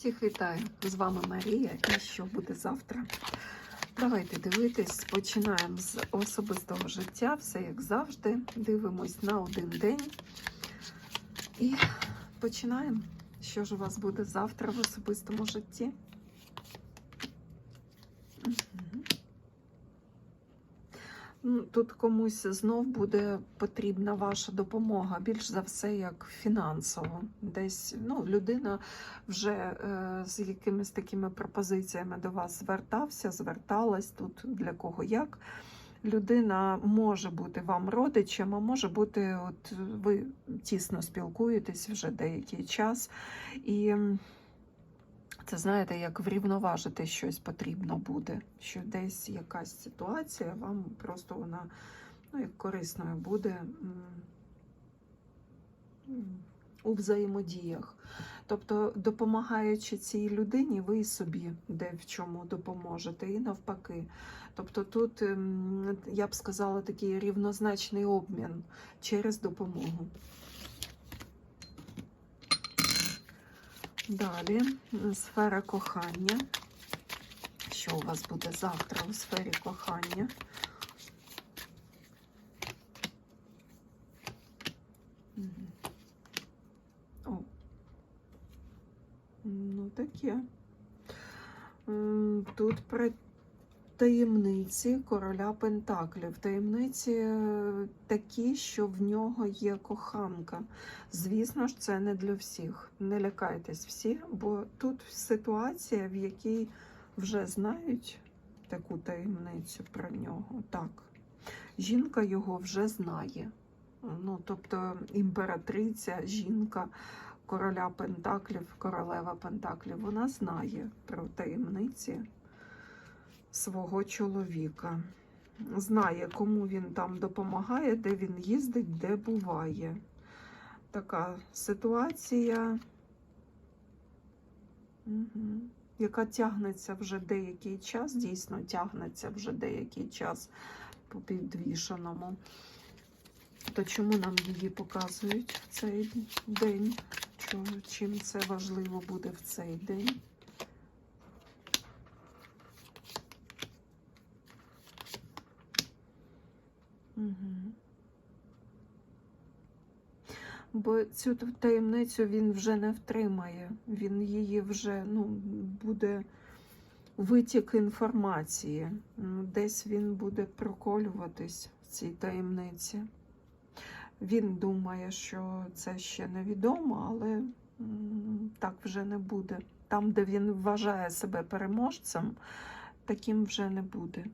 Всіх вітаю! З вами Марія і що буде завтра. Давайте дивитись. Починаємо з особистого життя, все як завжди. Дивимось на один день. І починаємо. Що ж у вас буде завтра в особистому житті? Мгм. Ну, Тут комусь знов буде потрібна ваша допомога, більш за все, як фінансово. Десь ну, людина вже е, з якимись такими пропозиціями до вас звертався, зверталась тут для кого як. Людина може бути вам родичем, а може бути, от ви тісно спілкуєтесь вже деякий час. І це знаєте, як врівноважити щось потрібно буде, що десь якась ситуація, вам просто вона ну, як корисною буде у взаємодіях. Тобто, допомагаючи цій людині, ви і собі де в чому допоможете, і навпаки. Тобто тут, ем, я б сказала, такий рівнозначний обмін через допомогу. Далі сфера кохання. Що у вас буде завтра у сфері кохання? О. Ну, таке. Тут про таємниці короля Пентаклів. Таємниці е, такі, що в нього є коханка. Звісно ж, це не для всіх. Не лякайтесь всі, бо тут ситуація, в якій вже знають таку таємницю про нього. Так, жінка його вже знає. Ну, тобто імператриця, жінка короля Пентаклів, королева Пентаклів, вона знає про таємниці свого чоловіка. Знає, кому він там допомагає, де він їздить, де буває. Така ситуація, угу. яка тягнеться вже деякий час, дійсно тягнеться вже деякий час по підвішеному. То чому нам її показують в цей день? Чим це важливо буде в цей день? Угу. Бо цю таємницю він вже не втримає. Він її вже ну, буде витік інформації. Десь він буде проколюватись в цій таємниці. Він думає, що це ще невідомо, але так вже не буде. Там, де він вважає себе переможцем, таким вже не буде.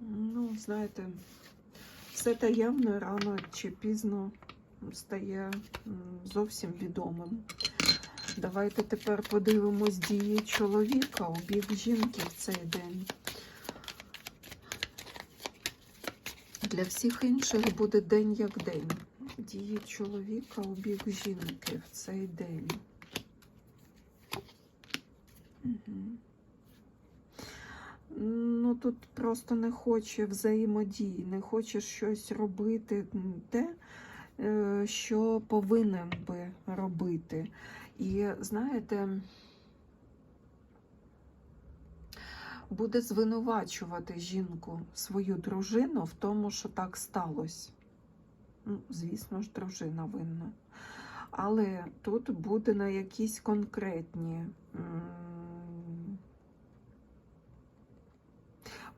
Ну, знаєте, все таємне рано чи пізно стає зовсім відомим. Давайте тепер подивимось дії чоловіка у бік жінки в цей день. Для всіх інших буде день як день. Дії чоловіка у бік жінки в цей день. Угу. Ну, тут просто не хоче взаємодії, не хоче щось робити те, е, що повинен би робити. І знаєте, буде звинувачувати жінку, свою дружину в тому, що так сталося. Ну, звісно ж, дружина винна. Але тут буде на якісь конкретні.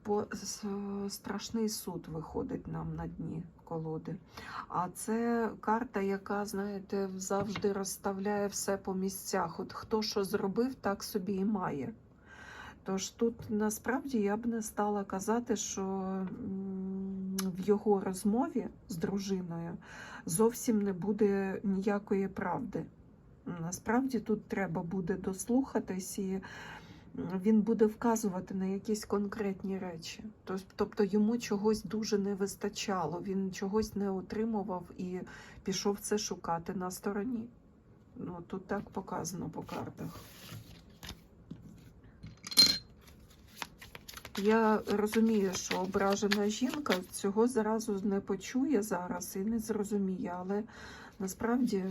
Бо страшний суд виходить нам на дні колоди. А це карта, яка, знаєте, завжди розставляє все по місцях. От хто що зробив, так собі і має. Тож тут насправді я б не стала казати, що в його розмові з дружиною зовсім не буде ніякої правди. Насправді тут треба буде дослухатись і він буде вказувати на якісь конкретні речі. Тобто йому чогось дуже не вистачало, він чогось не отримував і пішов це шукати на стороні. Ну, тут так показано по картах. Я розумію, що ображена жінка цього зразу не почує зараз і не зрозуміє, але насправді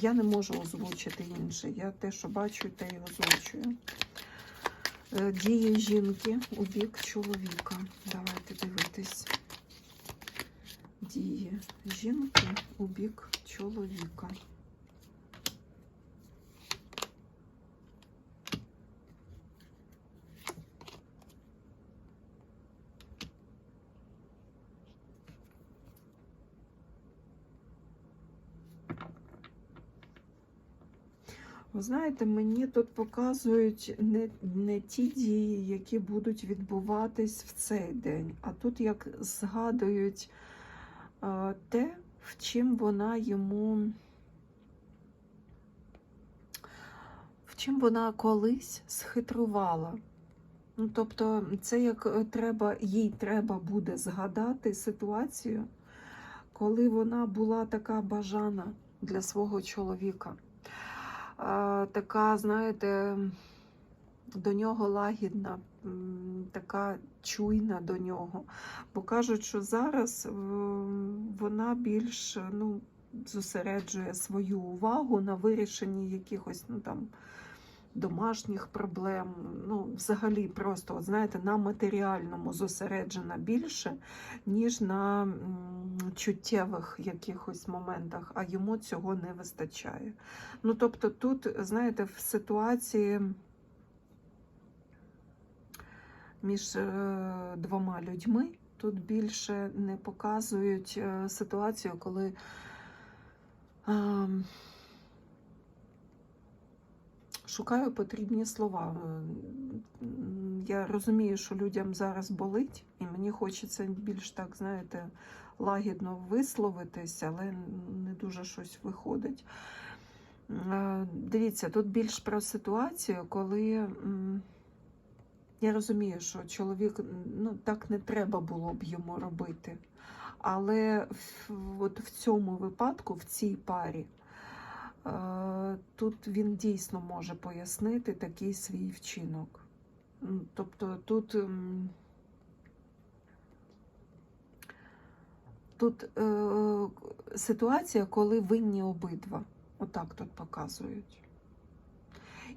Я не можу озвучити інше. Я те, що бачу, те й озвучую. Е, Дії жінки у бік чоловіка. Давайте дивитись. Дії жінки у бік чоловіка. Ви знаєте, мені тут показують не, не ті дії, які будуть відбуватись в цей день, а тут як згадують е, те, в чим вона йому. В чим вона колись схитрувала. Ну, тобто, це як е, треба, їй треба буде згадати ситуацію, коли вона була така бажана для свого чоловіка така, знаєте, до нього лагідна, така чуйна до нього. Бо кажуть, що зараз е, вона більш ну, зосереджує свою увагу на вирішенні якихось ну, там, домашніх проблем. Ну, взагалі, просто, от, знаєте, на матеріальному зосереджена більше, ніж на чуттєвих якихось моментах, а йому цього не вистачає. Ну, тобто, тут, знаєте, в ситуації між е, двома людьми тут більше не показують е, ситуацію, коли. Е, Шукаю потрібні слова. Я розумію, що людям зараз болить, і мені хочеться більш так, знаєте, лагідно висловитись, але не дуже щось виходить. Е, Дивіться, тут більш про ситуацію, коли я розумію, що чоловік ну, так не треба було б йому робити. Але от в цьому випадку, в цій парі, е, тут він дійсно може пояснити такий свій вчинок. Тобто тут. Тут е, ситуація, коли винні обидва. Отак тут показують.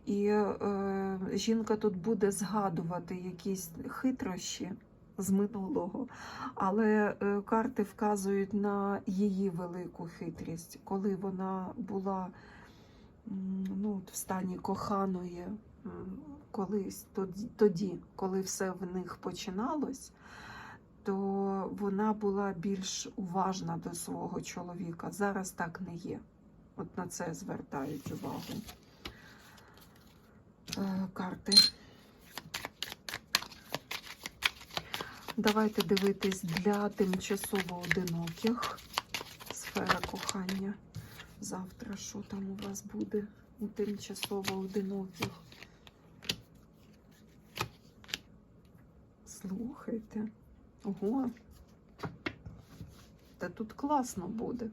І е, жінка тут буде згадувати якісь хитрощі з минулого, але е, карти вказують на її велику хитрість, коли вона була ну, в стані коханої колись тоді, коли все в них починалось, то вона була більш уважна до свого чоловіка. Зараз так не є. От на це звертають увагу е, карти. Давайте дивитись для тимчасово одиноких. Сфера кохання. Завтра що там у вас буде у тимчасово одиноких? Слухайте. Ого. Та тут класно буде.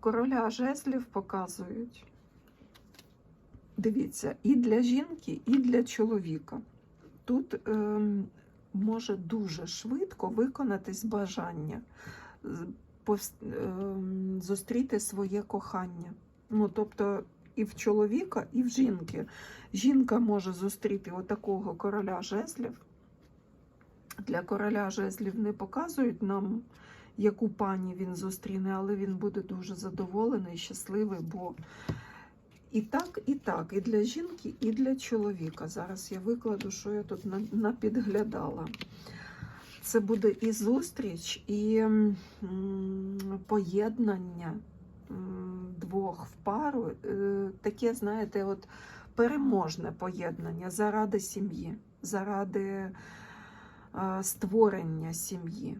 Короля жезлів показують. Дивіться, і для жінки, і для чоловіка. Тут ем, може дуже швидко виконатись бажання ем, зустріти своє кохання. Ну, тобто і в чоловіка, і в жінки. Жінка може зустріти отакого короля жезлів. Для короля жезлів не показують нам, яку пані він зустріне, але він буде дуже задоволений, щасливий, бо і так, і так, і для жінки, і для чоловіка. Зараз я викладу, що я тут напідглядала. Це буде і зустріч, і поєднання двох в пару. Е, Таке, знаєте, от переможне поєднання заради сім'ї, заради е, створення сім'ї.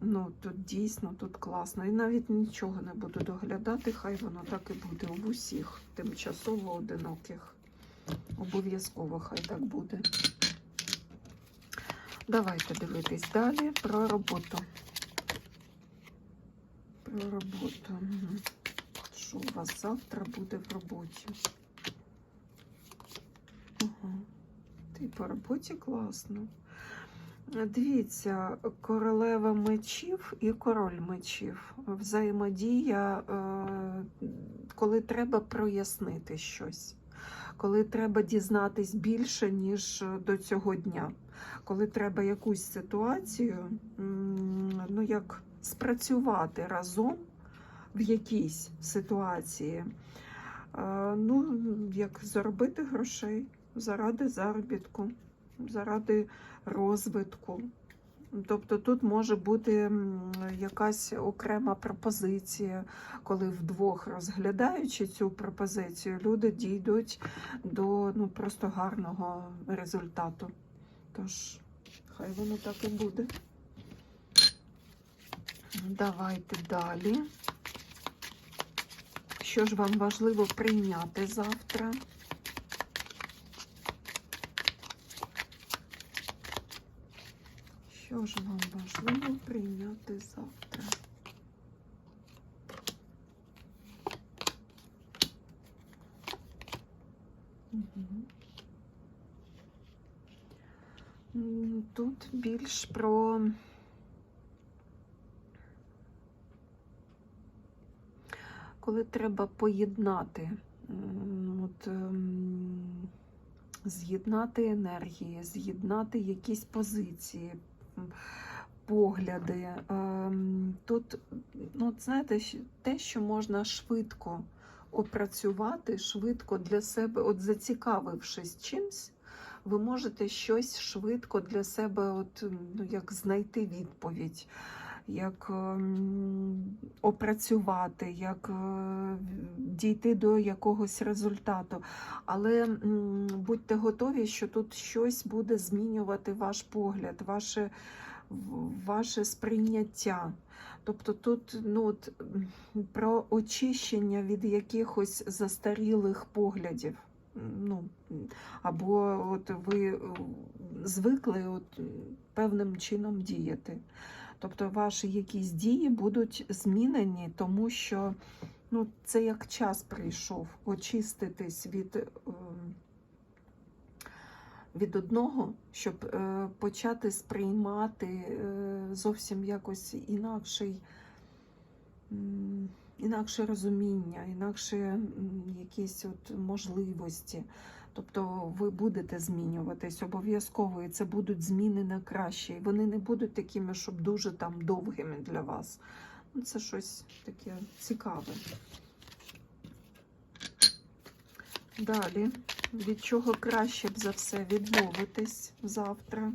Ну, тут дійсно тут класно. І навіть нічого не буду доглядати, хай воно так і буде у усіх тимчасово одиноких. Обов'язково хай так буде. Давайте дивитись далі про роботу. Про роботу. Що у вас завтра буде в роботі? Ага. Ти по роботі класно. Дивіться, королева мечів і король мечів. Взаємодія е, коли треба прояснити щось, коли треба дізнатись більше, ніж до цього дня, коли треба якусь ситуацію ну, як спрацювати разом в якійсь ситуації, е, ну, як заробити грошей заради заробітку, заради розвитку. Тобто тут може бути якась окрема пропозиція, коли вдвох розглядаючи цю пропозицію, люди дійдуть до ну, просто гарного результату. Тож, хай воно так і буде. Давайте далі. Що ж вам важливо прийняти завтра? Що ж вам важливо прийняти завтра? Тут більш про коли треба поєднати, от, ем, з'єднати енергії, з'єднати якісь позиції, погляди. Ем, Тут, ну, знаєте, те, що можна швидко опрацювати, швидко для себе, от зацікавившись чимсь, ви можете щось швидко для себе, от, ну, як знайти відповідь, як ем, опрацювати, як е, дійти до якогось результату. Але будьте готові, що тут щось буде змінювати ваш погляд, ваше, ваше сприйняття. Тобто тут ну, от, про очищення від якихось застарілих поглядів. Ну, або от ви е, звикли от, певним чином діяти. Тобто ваші якісь дії будуть змінені, тому що ну, це як час прийшов очиститись від, е, від одного, щоб е, почати сприймати е, зовсім якось інакший, інакше розуміння, інакше якісь от можливості. Тобто ви будете змінюватись обов'язково, і це будуть зміни на краще. І вони не будуть такими, щоб дуже там довгими для вас. Ну, це щось таке цікаве. Далі, від чого краще б за все відмовитись завтра?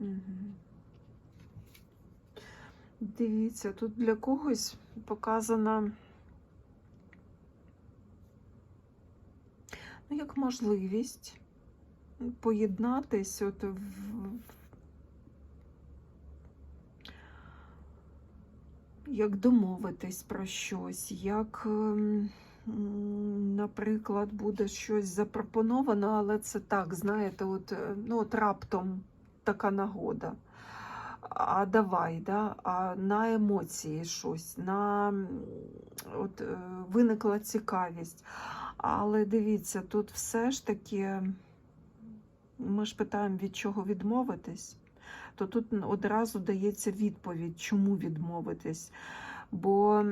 Угу. Дивіться, тут для когось показана ну, як можливість поєднатись от в, як домовитись про щось, як, ем, наприклад, буде щось запропоновано, але це так, знаєте, от, е, ну, от раптом така нагода. А давай, да? а на емоції щось, на от, е, виникла цікавість. Але дивіться, тут все ж таки ми ж питаємо, від чого відмовитись, то тут одразу дається відповідь, чому відмовитись. Бо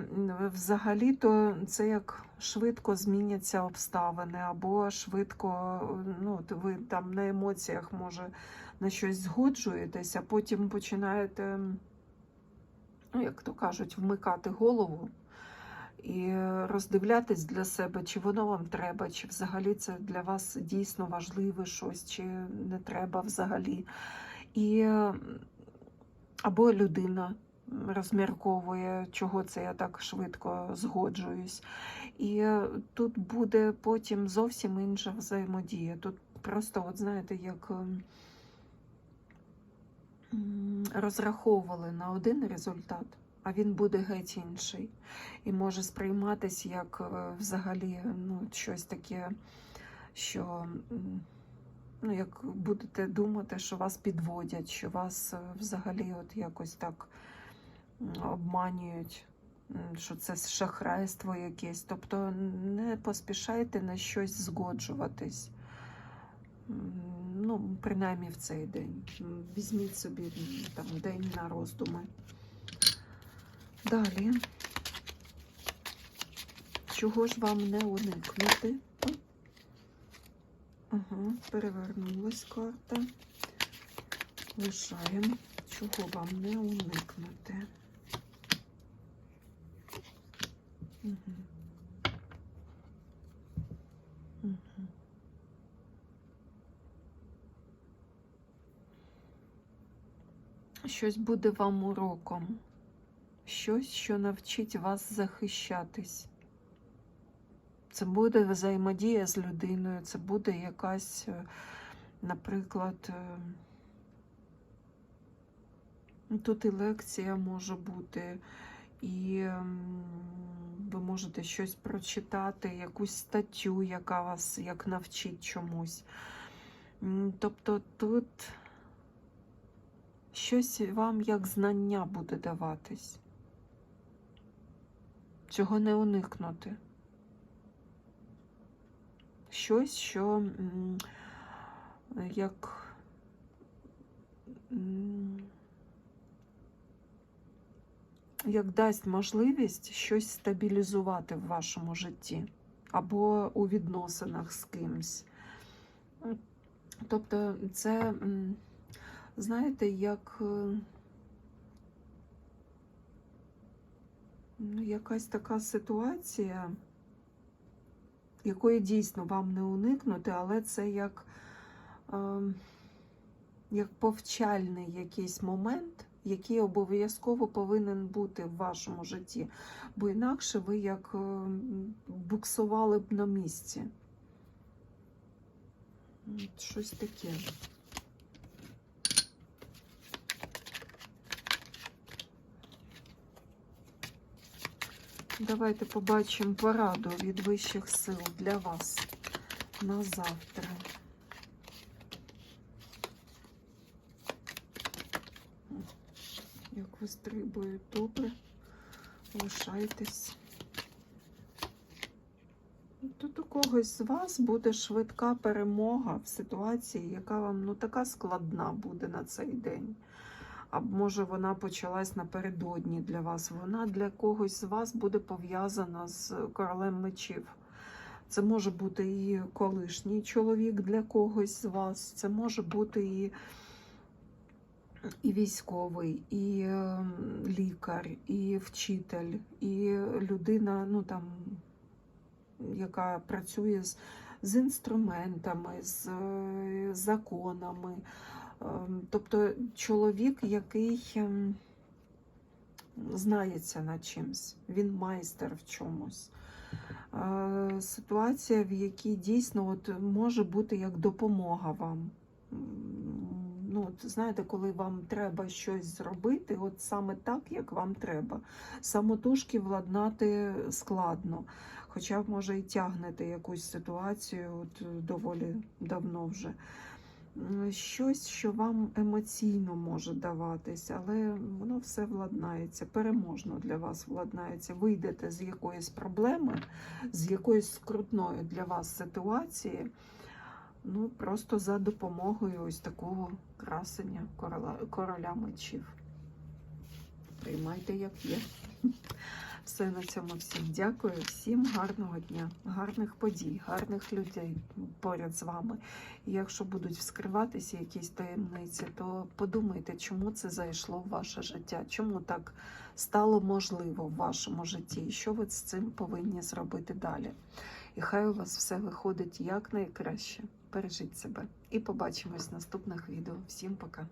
взагалі-то це як швидко зміняться обставини, або швидко, ну, ви там на емоціях може на щось згоджуєтесь, а потім починаєте, ну, як то кажуть, вмикати голову і роздивлятись для себе, чи воно вам треба, чи взагалі це для вас дійсно важливе щось, чи не треба взагалі. І або людина розмірковує, чого це я так швидко згоджуюсь. І е, тут буде потім зовсім інша взаємодія. Тут просто, от знаєте, як ем, розраховували на один результат, а він буде геть інший. І може сприйматись як е, взагалі ну, щось таке, що ну, як будете думати, що вас підводять, що вас е, взагалі от якось так обманюють. Що це шахрайство якесь, тобто не поспішайте на щось згоджуватись. Ну, принаймні в цей день. Візьміть собі там день на роздуми. Далі. Чого ж вам не уникнути? Ага, перевернулась карта. Лишаємо. Чого вам не уникнути? Щось буде вам уроком. Щось, що навчить вас захищатись. Це буде взаємодія з людиною, це буде якась, е, наприклад, е, тут і лекція може бути, і ем, ви можете щось прочитати, якусь статтю, яка вас як навчить чомусь. Тобто тут щось вам як знання буде даватись. Цього не уникнути. Щось, що як як дасть можливість щось стабілізувати в вашому житті або у відносинах з кимсь. Тобто, це, знаєте, як е, ну, якась така ситуація, якої дійсно вам не уникнути, але це як, е, як повчальний якийсь момент, який обов'язково повинен бути в вашому житті, бо інакше ви як е, буксували б на місці. Щось таке. Давайте побачимо пораду від вищих сил для вас на завтра. Як вистрибують добре, лишайтесь. Тут у когось з вас буде швидка перемога в ситуації, яка вам ну така складна буде на цей день. А може вона почалась напередодні для вас. Вона для когось з вас буде пов'язана з королем мечів. Це може бути і колишній чоловік для когось з вас, це може бути і, і військовий, і е, лікар, і вчитель, і людина, ну там, яка працює з, з інструментами, з е, законами. Ем, Тобто чоловік, який ем, знається на чимсь, він майстер в чомусь. Е, Ситуація, в якій дійсно от може бути як допомога вам. Ну, знаєте, коли вам треба щось зробити, от саме так, як вам треба. Самотужки владнати складно. Хоча, може, і тягнете якусь ситуацію от, доволі давно вже щось, що вам емоційно може даватись, але воно все владнається, переможно для вас владнається. Вийдете з якоїсь проблеми, з якоїсь скрутної для вас ситуації, ну просто за допомогою ось такого красення короля, короля мечів. Приймайте, як є. Все на цьому всім дякую. Всім гарного дня, гарних подій, гарних людей поряд з вами. І якщо будуть вскриватися якісь таємниці, то подумайте, чому це зайшло в ваше життя, чому так стало можливо в вашому житті, і що ви з цим повинні зробити далі. І хай у вас все виходить якнайкраще. Бережіть себе і побачимось в наступних відео. Всім пока!